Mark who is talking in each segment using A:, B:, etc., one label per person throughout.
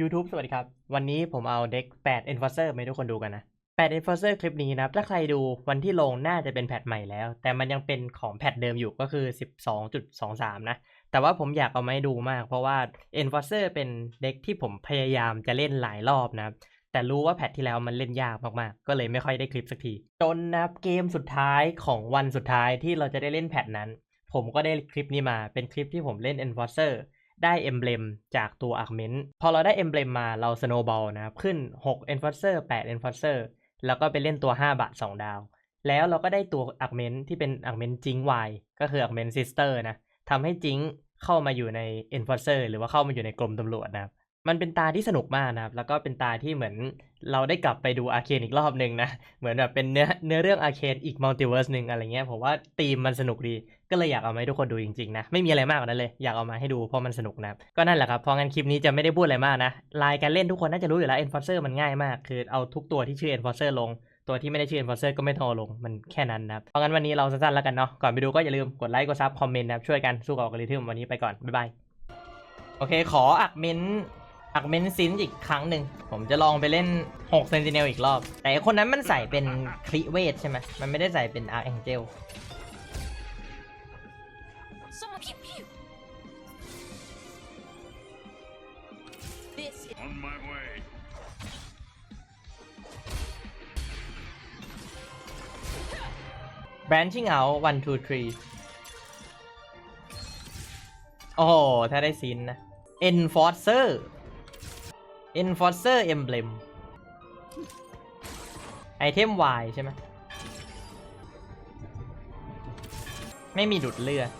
A: YouTube สวัสดีครับ วันนี้ผมเอาเด็ก8 Enforcer มาให้ทุกคนดูกันนะ 8 Enforcer คลิปนี้นะครับ ถ้าใครดูวันที่ลงน่าจะเป็นแพทใหม่แล้ว แต่มันยังเป็นของแพทเดิมอยู่ก็คือ 12.23 นะ แต่ว่าผมอยากเอามาให้ดูมาก เพราะว่า Enforcer เป็นเด็กที่ผมพยายามจะเล่นหลายรอบนะครับ แต่รู้ว่าแพทที่แล้วมันเล่นยากมากๆ ก็เลยไม่ค่อยได้คลิปสักที จนนะครับเกมสุดท้ายของวันสุดท้ายที่เราจะได้เล่นแพทนั้น ผมก็ได้คลิปนี้มาเป็นคลิปที่ผมเล่น Enforcer ได้เอมเบลมจากตัวอาร์เมนพอเราได้เอมเบลมมาเราสโนบอลนะครับขึ้น 6 Enforcer 8 Enforcer แล้วก็ไปเล่นตัว 5 บาท 2 ดาว แล้วเราก็ได้ตัวอาร์เมนที่เป็นอาร์เมนจิงไวก็คืออาร์เมนซิสเตอร์นะทำให้จิงเข้ามาอยู่ใน Enforcer หรือว่าเข้ามาอยู่ในกรมตำรวจนะครับ มันเป็นตาที่สนุกมากนะครับ แล้วก็เป็นตาที่เหมือนเราได้กลับไปดูอาเคนอีกรอบหนึ่งนะ เหมือนแบบเป็นเนื้อเนื้อเรื่องอาเคนอีกมัลติเวิร์สหนึ่งอะไรเงี้ยผมว่าธีมมันสนุกดี ก็เลยอยากเอามาให้ทุกคนดูจริงๆนะ ไม่มีอะไรมากกว่านั้นเลย อยากเอามาให้ดูเพราะมันสนุกนะครับก็นั่นแหละครับพองั้นคลิปนี้จะไม่ได้พูดอะไรมากนะลายการเล่นทุกคนน่าจะรู้อยู่แล้ว Enforcer มันง่ายมาก คือเอาทุกตัวที่ชื่อ Enforcer ลงตัวที่ไม่ได้ชื่อ Enforcer ก็ไม่ต้องเอาลงมันแค่นั้นนะครับเพราะงั้นวันนี้เราสั้นๆแล้วกันเนาะก่อนไปดูก็อย่าลืมกดไลค์กดซับคอมเมนต์นะครับช่วยกันสู้กับอัลกอริทึมวันนี้ไปก่อนบ๊ายบายโอเคขออักเมน อักเมนซินอีกครั้งหนึ่ง ผมจะลองไปเล่น6เซนติเนลอีกรอบ แต่ไอ้คนนั้นมันใส่เป็นคลิเวทใช่ไหมมันไม่ได้ใส่เป็นอาร์แองเจล
B: Someone pew pew. This is
C: On my way.
A: branching out one two three โอ้โห ถ้าได้ซินนะ enforcer enforcer emblem ไอเทม Y ใช่ไหม ไม่มีดุดเลือด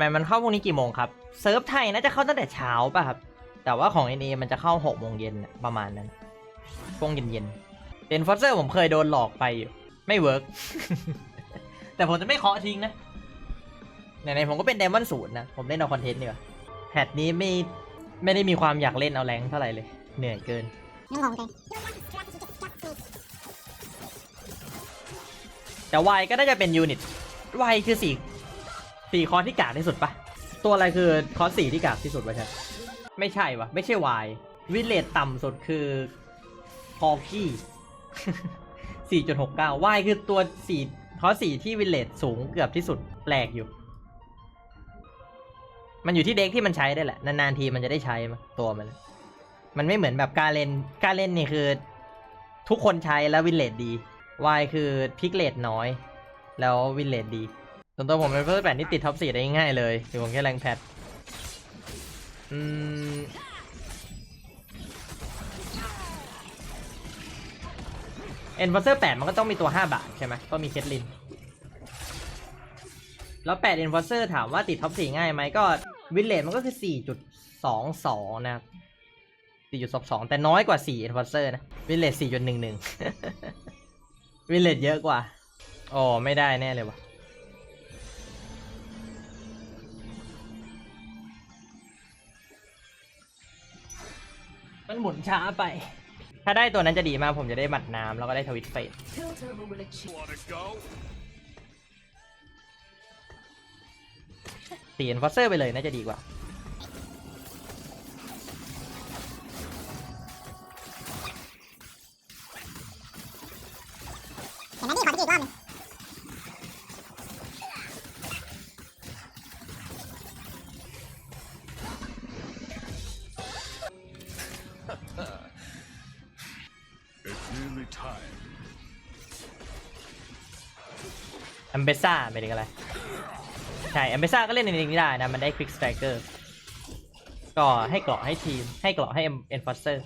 A: ถัดไปมันเข้าพรุ่งนี้กี่โมงครับเซิร์ฟไทยน่าจะเข้าตั้งแต่เช้าป่ะครับ แต่ว่าของ NA มันจะเข้า6โมงเย็นน่ะประมาณนั้นช่วงเย็นๆเป็นฟอสเซอร์ผมเคยโดนหลอกไปอยู่ไม่เวิร์กแต่ผมจะไม่เคาะทิ้งนะไหนๆผมก็เป็นไดมอนด์ศูนย์นะ ผมเล่นเอาคอนเทนต์ดีกว่าแพทนี้ไม่ไม่ได้มีความอยากเล่นเอาแรงเท่าไหร่เลย เหนื่อยเกิน
D: ยังงงเลย
A: แต่วายก็น่าจะเป็นยูนิตวายคือสี่ สี่คอร์สที่กากที่สุดปะตัวอะไรคือคอร์สสี่ที่กากที่สุดวะใช่ไม่ใช่วะไม่ใช่วายวิเลตต่ำสุดคือพอกี้สี่จุดหกเก้าวายคือตัวสี่คอร์สสี่ที่วิเลตสูงเกือบที่สุดแปลกอยู่ มันอยู่ที่เด็กที่มันใช้ได้แหละนานๆทีมันจะได้ใช้ตัวมัน มันไม่เหมือนแบบการเล่นการเล่นนี่คือ ทุกคนใช้แล้ววินเลดดี Y คือพิกเลดน้อย แล้ววินเลดดี ส่วนตัวผมเป็นเพื่อแปดที่ติดท็อปสี่ได้ง่ายเลยถือผมแค่แรงแพดอืมเอ็นฟอร์เซอร์แปดมันก็ต้องมีตัว 5 บาทใช่ไหมก็มีเคทลิน แล้ว8เอ็นเฟอร์เซอร์ถามว่าติดท็อป4ง่ายไหมก็วินเลดมันก็คือ 4.22 นะครับ 4.22 แต่น้อยกว่า4 Enforcer นะ วินเลท4.11 วินเลทเยอะกว่า อ๋อ ไม่ได้แน่เลยวะ มันหมุนช้าไป ถ้าได้ตัวนั้นจะดีมากผมจะได้หมัดน้ำแล้วก็ได้ทวิตเฟส
B: Piltover will achieve.
C: Wanna go?
A: 4 Enforcer ไปเลยน่าจะดีกว่า
D: บ
A: ซ่าไม่ถึงอะไร ใช่แอมเบซ่าก็เล่นในนี้ได้นะ มันได้ควิกสไตรเกอร์ก็ให้เกราะให้ทีม ให้เกราะให้เอ็นฟอร์เซอร์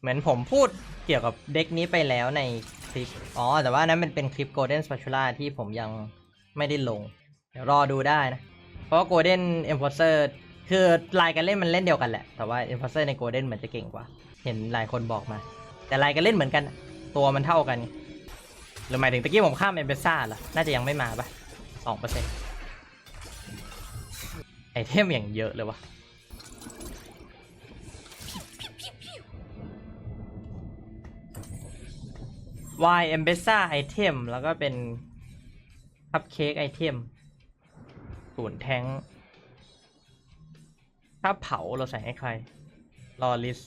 A: เหมือนผมพูดเกี่ยวกับเด็กนี้ไปแล้วในคลิป อ๋อ แต่ว่านั้นมันเป็นคลิป Golden Spatula ที่ผมยังไม่ได้ลง เดี๋ยวรอดูได้นะ เพราะว่า Golden Enforcer คือลายการเล่นมันเล่นเดียวกันแหละ แต่ว่า Enforcer ใน Golden เหมือนจะเก่งกว่า เห็นหลายคนบอกมา แต่ลายการเล่นเหมือนกัน ตัวมันเท่ากัน หรือหมายถึงตะกี้ผมข้ามเอมเบซ่าเหรอน่าจะยังไม่มาปะสองเปอร์เซ็นต์ไอเทมอย่างเยอะเลยวะ Y e m b e s s a ไอเทมแล้วก็เป็นคัพเค้กไอเทม ศูนย์แทงถ้าเผาเราใส่ให้ใครรอลิส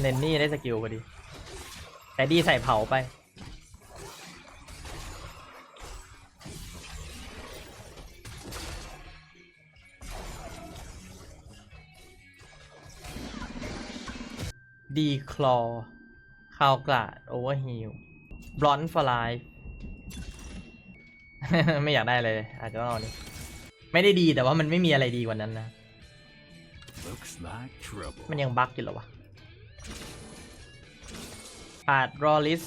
A: เนนนี่ได้สกิลพอดี แต่ดีใส่เผาไป ดีคลอคาวกลาดโอเวอร์ฮิลบลอนฟลายไม่อยากได้เลย อาจจะต้องเอานี้ไม่ได้ดีแต่ว่ามันไม่มีอะไรดีกว่านั้นนะ
C: Looks like trouble.
A: มันยังบั๊กอยู่เหรอวะขาดรอลิส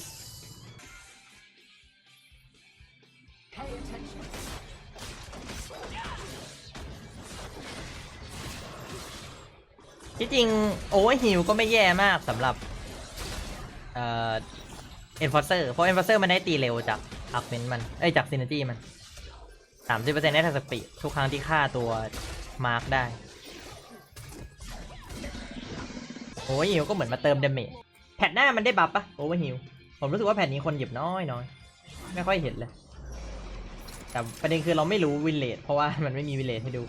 A: ที่จริงโอเวอร์ฮิลก็ไม่แย่มากสำหรับเอ่อเอ็นฟอร์เซอร์เพราะเอ็นฟอร์เซอร์มันได้ตีเร็วจากอัพเมนมันเอ้ยจากซิน e จี้มันสามสิบเปอร์เซ็นต์ได้ทัสปีดทุกครั้งที่ฆ่าตัวมาร์กได้โอเวอร์ฮิลก็เหมือนมาเติมเดเมจแพทหน้ามันได้บัฟปะโอเวอร์ฮิลผมรู้สึกว่าแพทนี้คนหยิบน้อยน้อยไม่ค่อยเห็นเลย แต่ประเด็นคือเราไม่รู้วิลเลจเพราะว่ามันไม่มีวิลเลจให้ดู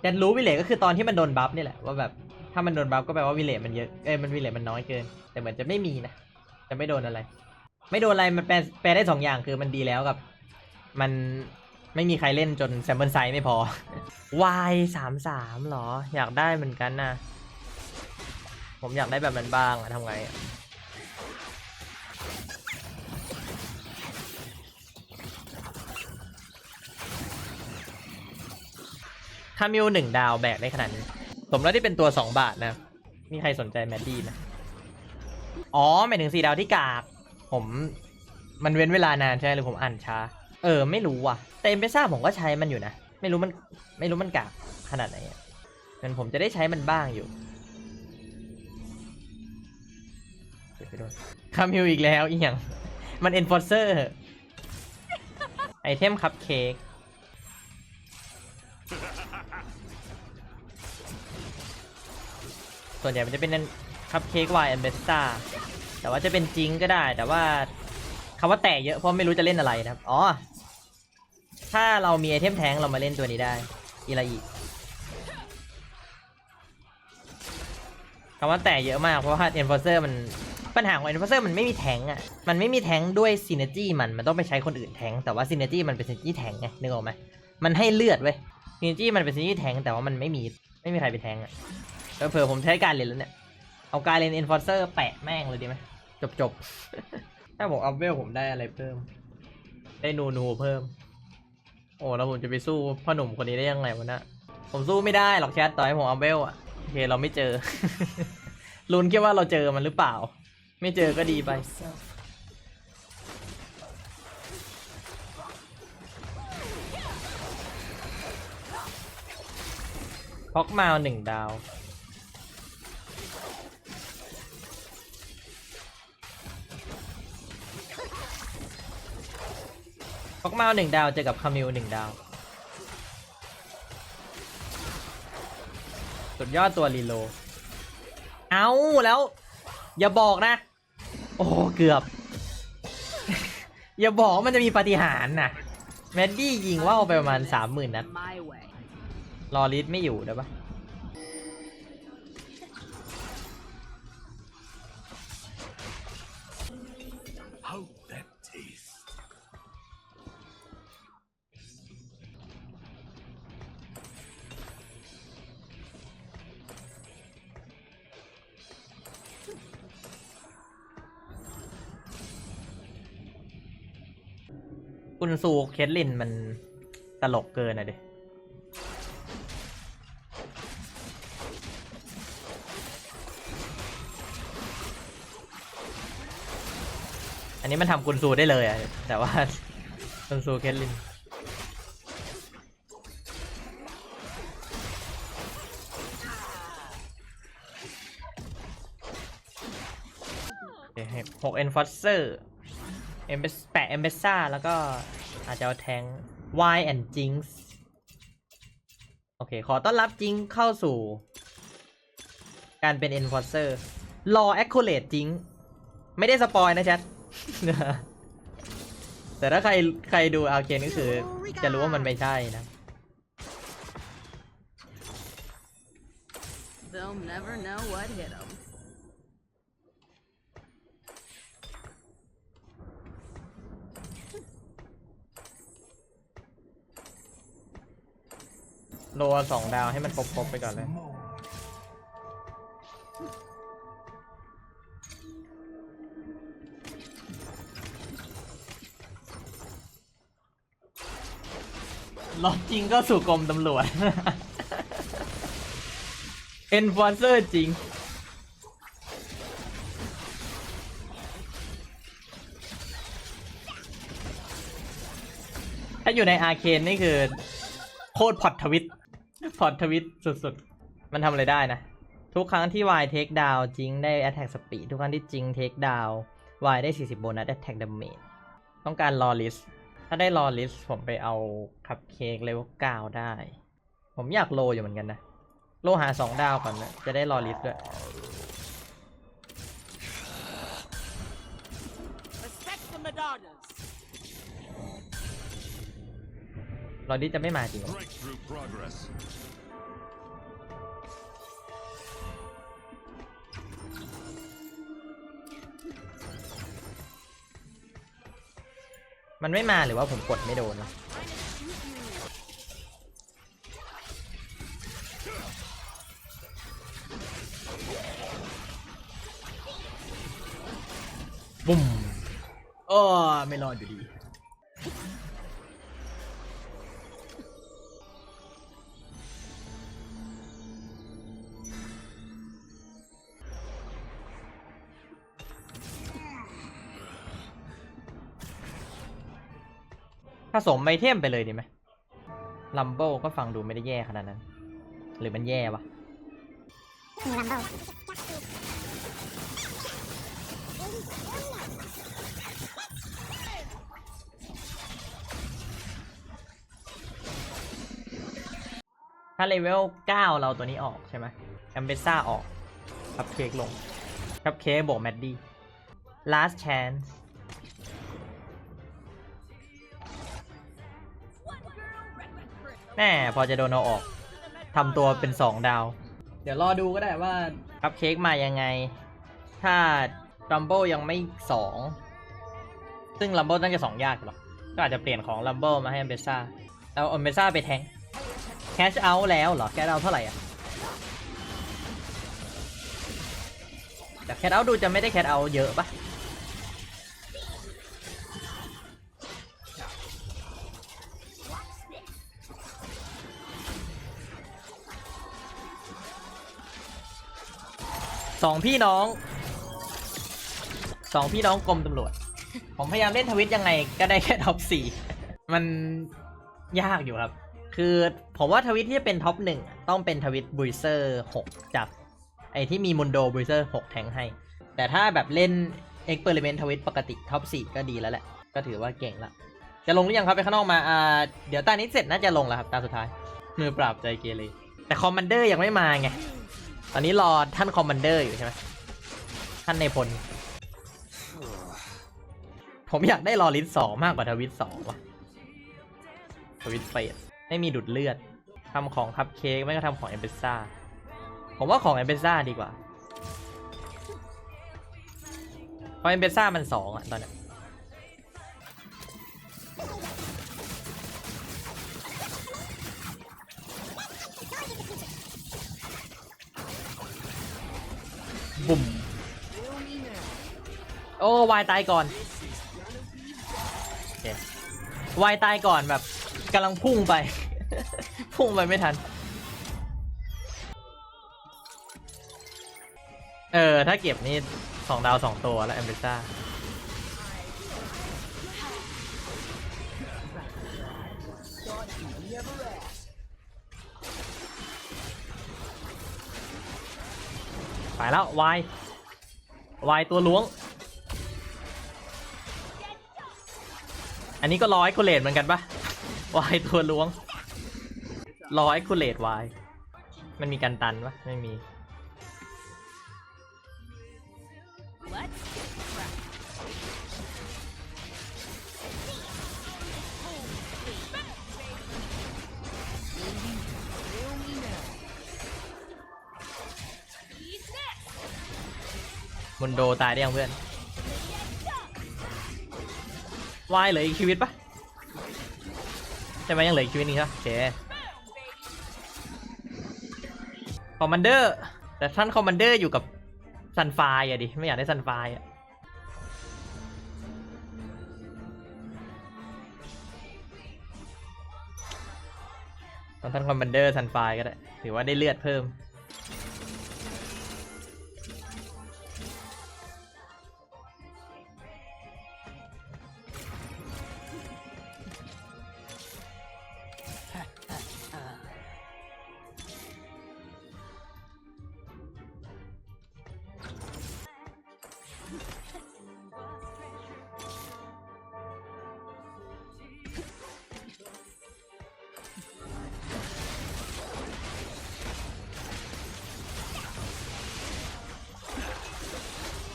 A: แต่รู้วิลเลจก็คือตอนที่มันโดนบัฟนี่แหละว่าแบบ ถ้ามันโดนบัฟก็แปลว่าวิเลตมันเยอะ เอ้ยมันวิเลตมันน้อยเกิน แต่เหมือนจะไม่มีนะ จะไม่โดนอะไร ไม่โดนอะไรมันแปลแปลได้สองอย่างคือมันดีแล้วกับ มันไม่มีใครเล่นจนแซมเปิลไซส์ไม่พอ Y สามสามหรอ อยากได้เหมือนกันนะผมอยากได้แบบนั้นบ้างอะทำไงอะคามิวหนึ่งดาวแบกได้ขนาดนี้ ผมแล้วที่เป็นตัว 2 บาทนะ มีใครสนใจแมดดี้ไหมอ๋อหมายถึงสีดาวที่กาก ผมมันเว้นเวลานานใช่ไหมหรือผมอ่านช้า เออ ไม่รู้ว่ะ แต่เอ็มเปซ่าผมก็ใช้มันอยู่นะ ไม่รู้มันไม่รู้มันกากขนาดไหนงั้นผมจะได้ใช้มันบ้างอยู่ไปโดนคามิวอีกแล้วอีหยัง มันเอนฟอร์เซอร์ ไอเทมคัพเค้ก ส่วนใหญ่มันจะเป็นคัพเค้กวายแอนเบสตาแต่ว่าจะเป็นจิงก็ได้ แต่ว่าคำว่าแต่เยอะเพราะไม่รู้จะเล่นอะไรนะครับ อ๋อ ถ้าเรามีไอเทมแทงเรามาเล่นตัวนี้ได้อีลาอีคำว่าแต่เยอะมากเพราะว่า Enforcer มันปัญหาของ Enforcer มันไม่มีแทงอะ มันไม่มีแทงด้วย Synergy มันมันต้องไปใช้คนอื่นแทงแต่ว่า Synergy มันเป็น Synergy แทงไงนึกออกไหมมันให้เลือดเว้ย Synergy มันเป็น Synergy แทงแต่ว่ามันไม่มีไม่มีใครไปแทงอะ เผื่อผมใช้การเรียนแล้วเนี่ย เอาการเรียน Enforcer แปะแม่งเลยดีไหม จบจบ ถ้าผมอัพเวลผมได้อะไรเพิ่ม ได้นูนูเพิ่ม โอ้แล้วผมจะไปสู้พ่อหนุ่มคนนี้ได้ยังไงวะเนะผมสู้ไม่ได้หรอกแชทต่อให้ผมอัพเวลอะโอเคเราไม่เจอ ลุ้นแค่ว่าเราเจอมันหรือเปล่า ไม่เจอก็ดีไปพอกมาหนึ่งดาว พอกมาหนึ่งดาวเจอกับคามิวหนึ่งดาว สุดยอดตัวรีโล เอาแล้ว อย่าบอกนะ โอ้เกือบ อย่าบอกมันจะมีปฏิหารนะแมดดี้ยิงว่าวไปประมาณสามหมื่นนัดรอลิสไม่อยู่ได้ปะ นซูเคทลินมันตลกเกินอะดิอันนี้มันทำกุนซูได้เลยอะแต่ว่ากุนซูเคทลินหกเอ็นฟอสเซอร์เอ็มเบสแปะเอ็มเบซ่าแล้วก็ อาจจะเอาแทง Y and Jinx โอเค ขอต้อนรับจิงเข้าสู่ การเป็น Enforcer รอ Accurate จิง ไม่ได้สปอยนะแชทแต่ถ้าใครใครดูอาเคนก็คือ จะรู้ว่ามันไม่ใช่นะ
E: They'll never know what hit them.
A: โลสองดาวให้มันครบๆไปก่อนเลยรอบจริงก็สู่กรมตำรวจ Enforcer จริง ถ้าอยู่ในอาเคนนี่คือ โคตรพอดทวิต พอดทวิตสุดๆ มันทำอะไรได้นะ ทุกครั้งที่ Y take down จิงได้ attack speed ทุกครั้งที่จิง take down Y ได้ 40 โบนัส attack damage ต้องการรอลิสถ้าได้รอลิสผมไปเอาคัพเค้กเลเวล9ได้ ผมอยากโลอยู่เหมือนกันนะ โลหา 2 ดาวก่อนนะจะได้รอลิสด้วย
B: Respect the Madonnas.
A: รอลิสจะไม่มาจริง มันไม่มาหรือว่าผมกดไม่โดนวะบุ้มโอ้ไม่รอดอยู่ดี สมไอเทมไปเลยดีไหมลัมโบก็ฟังดูไม่ได้แย่ขนาดนั้น หรือมันแย่วะ
D: มีลัมเบิล
A: ถ้าเลเวล 9 เราตัวนี้ออกใช่ไหมแอมเบซ่าออก คัพเค้กลง คัพเค้กบวกแมดดี้ last chance แน่พอจะโดนเอาออกทำตัวเป็น2ดาว เดี๋ยวรอดูก็ได้ว่าคัพเค้กมายังไง ถ้าลัมโบยังไม่2ซึ่งลัมโบน่าจะ2ยากหรอกก็อาจจะเปลี่ยนของลัมโบมาให้อมเบซ่าเอาแอมเบซ่าไปแทงแคชเอาแล้วเหรอแคชเอาเท่าไหร่อะแต่แคชเอาดูจะไม่ได้แคชเอาเยอะปะ สองพี่น้องสองพี่น้องกรมตำรวจ ผมพยายามเล่นทวิตยังไงก็ได้แค่ท็อปสี่มันยากอยู่ครับ คือผมว่าทวิตที่จะเป็นท็อปหนึ่งต้องเป็นทวิตบุยเซอร์หกจากไอที่มีมุนโดบุยเซอร์หกแทงให้ แต่ถ้าแบบเล่นเอ็กเพร์เมนต์ทวิตปกติท็อปสี่ก็ดีแล้วแหละ ก็ถือว่าเก่งละจะลงหรือยังครับไปข้างนอกมาอ่าเดี๋ยวตานี้เสร็จน่าจะลงแล้วครับตาสุดท้ายมือปราบใจเกเรแต่คอมมานเดอร์ยังไม่มาไง ตอนนี้รอท่านคอมมานเดอร์อยู่ใช่ไหมท่านในพล ผมอยากได้รอลิสสองมากกว่าทวิตสองว่ะทวิตเฟสไม่มีดุดเลือดทำของคัพเค้กไม่ก็ทำของเอเบซ่า ผมว่าของเอเบซ่าดีกว่า เพราะเอเบซ่ามันสองอะตอนนี้ บุ่มโอ้วายตายก่อนโอเควายตายก่อนแบบกำลังพุ่งไป พุ่งไปไม่ทัน เออ ถ้าเก็บนี่สองดาวสองตัวแล้วแอมเบซ่า แล้ววายวายตัวล้วง อันนี้ก็ร้อยคูเลตเหมือนกันปะวายตัวล้วงร้อยคูเลตวาย มันมีกันตันปะไม่มี มุนโดตายได้ยังเพื่อนวายเหลืออีกชีวิตปะใช่ไหมยังเหลืออีกชีวิตนึงใช่ปะโอเคคอมมานเดอร์แต่ท่านคอมมานเดอร์อยู่กับซันไฟอะดิ ไม่อยากได้ซันไฟอะตอนท่านคอมมานเดอร์ซันไฟก็ได้ ถือว่าได้เลือดเพิ่ม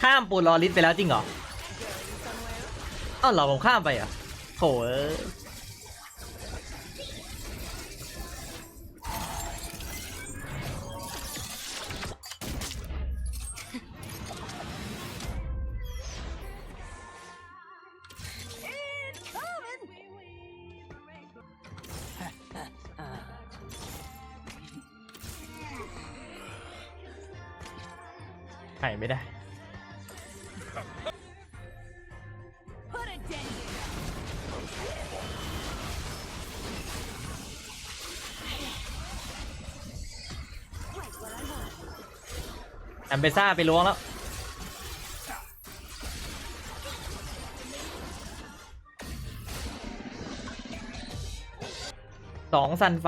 A: ข้ามปูลอริสไปแล้วจริงเหรออ้าวเหรอผมข้ามไปเหรอโถหายไม่ได้ มเบซ่าไปล้วงแล้ว สองซันไฟ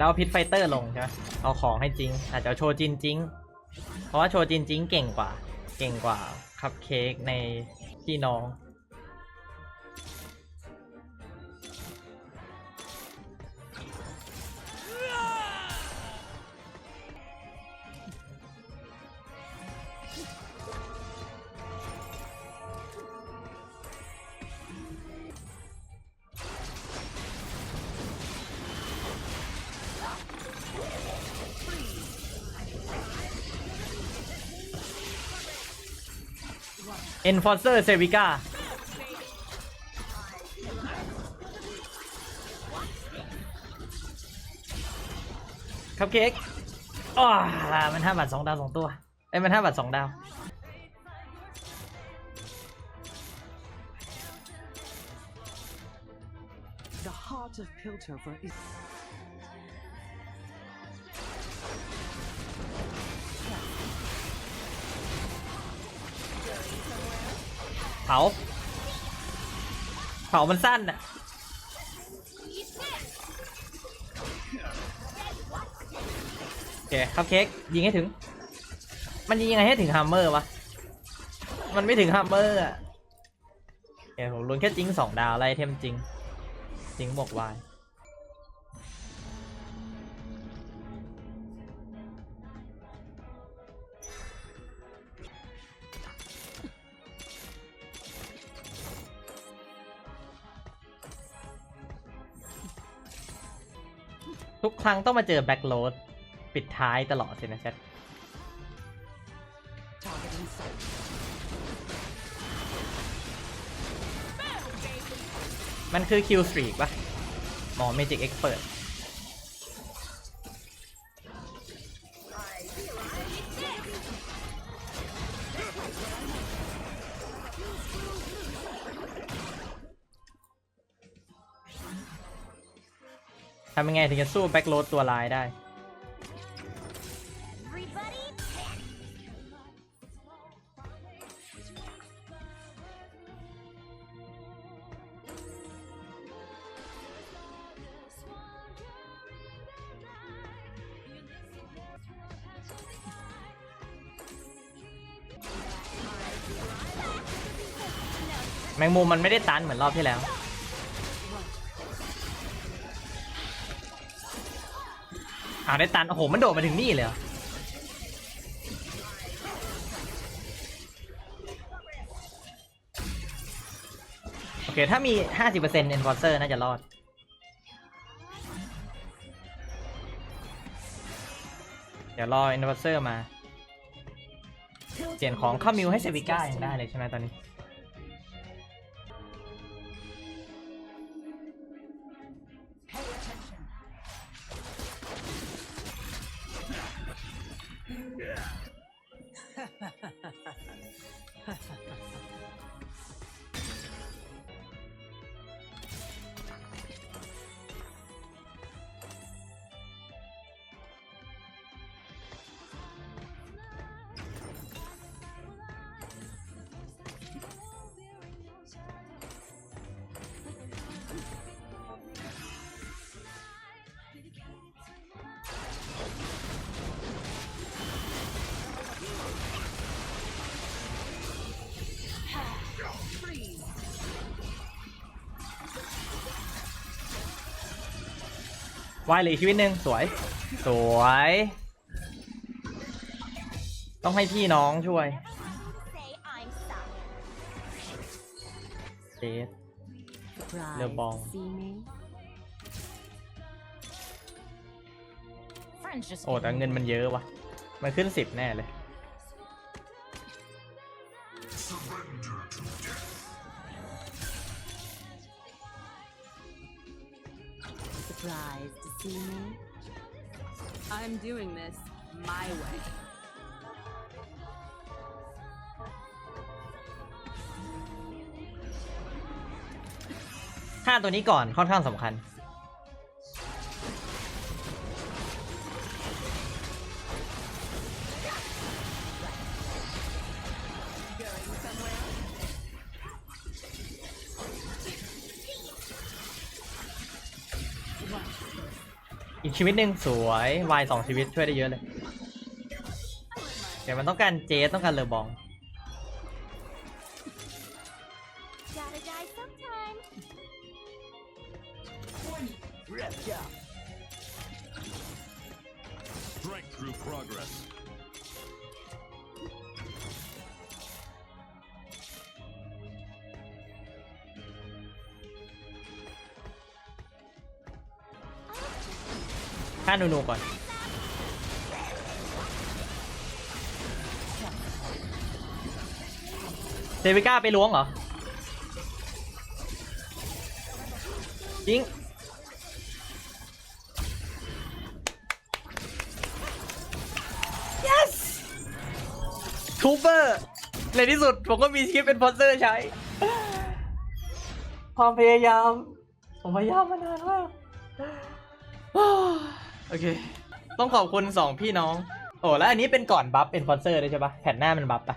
A: แล้วพิษไฟเตอร์ลงใช่ไหมเอาของให้จริง อาจจะเอาโชจินจริง เพราะว่าโชจินจริงเก่งกว่า เก่งกว่าคัพเค้กในพี่น้อง Enforcer Sevica คัพเค้กอ้ามันห้าบาทสองดาวสองตัว เอ้ย มันห้าบาทสองดาว
F: The heart of Piltover is
A: ผา เผามันสั้นอะโอเคคัพเค้กยิงให้ถึง มันยิงยังไงให้ถึงฮัมเมอร์วะ มันไม่ถึงฮัมเมอร์อะเดี๋ยวผมลุ้นแค่จิงสองดาวไล่เทมจริงจิงบวกวาย ทุกครั้งต้องมาเจอแบ็กโ o ดปิดท้ายตลอดเลยนะแชท
B: Target in sight.
A: มันคือคิวสตรีกปะหมอเมจิกเอ็กเปิดำยังไงถึงจะสู้แบ็กโ o ดตัวลายได้ แมงมุมมันไม่ได้ตันเหมือนรอบที่แล้ว อ้าวได้ตัน โอ้โห มันโดดมาถึงนี่เลยเหรอโอเค ถ้ามี 50% enforcer น่าจะรอด เดี๋ยวรอ enforcer มา เปลี่ยนของเข้ามิวให้เซวิก้ายังได้เลยใช่ไหมตอนนี้ ว่ายเลยชีวิตหนึ่งสวย สวย ต้องให้พี่น้องช่วยเจส
B: Surprised
A: Little ball.
B: to see me?
E: Friends just
A: โอ้แต่เงินมันเยอะวะมันขึ้นสิบแน่เลย
B: see me? I'm doing this my way.
A: ฆ่าตัวนี้ก่อนค่อนข้างสำคัญ อีกชีวิตหนึ่งสวยวายสองชีวิตช่วยได้เยอะเลย เดี๋ยวมันต้องการเจสต้องการเลอบอง ฆ่าหนูๆก่อน เซวิก้าไปล้วงเหรอ จริง yes ทูเปอร์ในที่สุด ผมก็มีชิปเป็นพอสเซอร์ใช้ ความพยายาม ผมพยายามมานานมาก โอเค ต้องขอบคุณสองพี่น้อง โอ้แล้วอันนี้เป็นก่อนบัฟเป็นฟอนเซอร์ด้วยใช่ปะแผ่นหน้ามันบัฟปะ